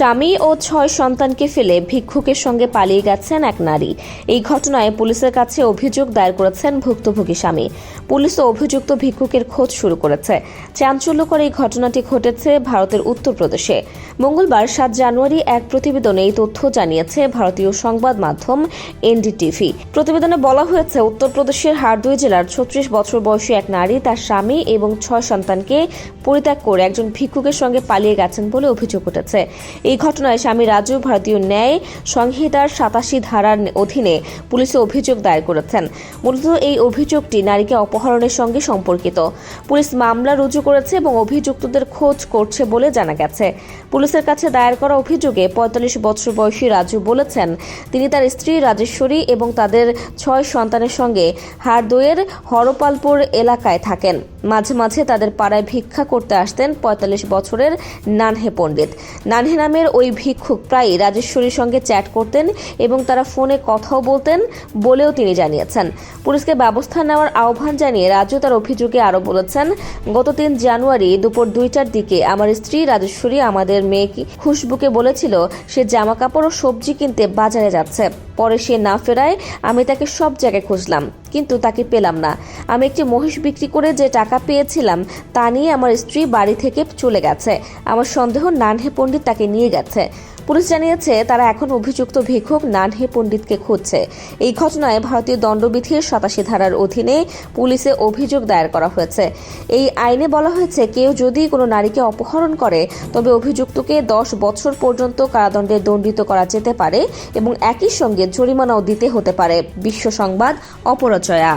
স্বামী ও ছয় সন্তানকে ফেলে ভিক্ষুকের সঙ্গে পালিয়ে গেছেন এক নারী। এই ঘটনায় পুলিশের কাছে অভিযোগ দায়ের করেছেন ভুক্তভোগী স্বামী। পুলিশ ও অভিযুক্ত ভিক্ষুকের খোঁজ শুরু করেছে। চাঞ্চল্যকর এই ঘটনাটি ঘটেছে ভারতের উত্তরপ্রদেশে। মঙ্গলবার সাত জানুয়ারি এক প্রতিবেদনে এই তথ্য জানিয়েছে ভারতীয় সংবাদ মাধ্যম এনডিটিভি। প্রতিবেদনে বলা হয়েছে, উত্তরপ্রদেশের হারদুই জেলার ছত্রিশ বছর বয়সী এক নারী তার স্বামী এবং ছয় সন্তানকে পরিত্যাগ করে একজন ভিক্ষুকের সঙ্গে পালিয়ে গেছেন বলে অভিযোগ উঠেছে। এই ঘটনায় স্বামী রাজু ভারতীয় ন্যায় সংহিতার সাতাশি ধারার অধীনে পুলিশে অভিযোগ দায়ের করেছেন। মূলত এই অভিযোগটি নারীকে অপহরণের সঙ্গে সম্পর্কিত। পুলিশ মামলা রুজু করেছে এবং অভিযুক্তদের খোঁজ করছে বলে জানা গেছে। পুলিশের কাছে দায়ের করা অভিযোগে পঁয়তাল্লিশ বছর বয়সী রাজু বলেছেন, তিনি তার স্ত্রী রাজেশ্বরী এবং তাদের ছয় সন্তানের সঙ্গে হারদোয়ের হরপালপুর এলাকায় থাকেন। মাঝে মাঝে তাদের পাড়ায় ভিক্ষা করতে আসতেন পঁয়তাল্লিশ বছরের নানহে পণ্ডিত। নানহে নামের ওই ভিক্ষুক প্রায়ই রাজেশ্বরীর সঙ্গে চ্যাট করতেন এবং তারা ফোনে কথাও বলতেন বলেও তিনি জানিয়েছেন। পুলিশকে ব্যবস্থা নেওয়ার আহ্বান জানিয়ে রাজু তার অভিযোগে আরও বলেছেন, গত তিন জানুয়ারি দুপুর দুইটার দিকে আমার স্ত্রী রাজেশ্বরী আমাদের মেয়েকে খুশবুকে বলেছিল, সে জামা কাপড় ও সবজি কিনতে বাজারে যাচ্ছে। পরে সে না ফেরায় আমি তাকে সব জায়গায় খুঁজলাম, কিন্তু তাকে পেলাম না। আমি একটি মহিষ বিক্রি করে যে টাকা পেয়েছিলাম, তা নিয়ে আমার স্ত্রী বাড়ি থেকে চলে গেছে। আমার সন্দেহ নানহে পণ্ডিত তাকে নিয়ে গেছে। পুলিশ জানিয়েছে, তারা এখন অভিযুক্ত ভিক্ষুক নানহে পণ্ডিতকে খুঁজছে। এই ঘটনায় ভারতীয় দণ্ডবিধির সাতাশি ধারার অধীনে পুলিশে অভিযোগ দায়ের করা হয়েছে। এই আইনে বলা হয়েছে, কেউ যদি কোনো নারীকে অপহরণ করে, তবে অভিযুক্তকে দশ বছর পর্যন্ত কারাদণ্ডে দণ্ডিত করা যেতে পারে এবং একই সঙ্গে জরিমানাও দিতে হতে পারে। বিশ্ব সংবাদ অপরচয়া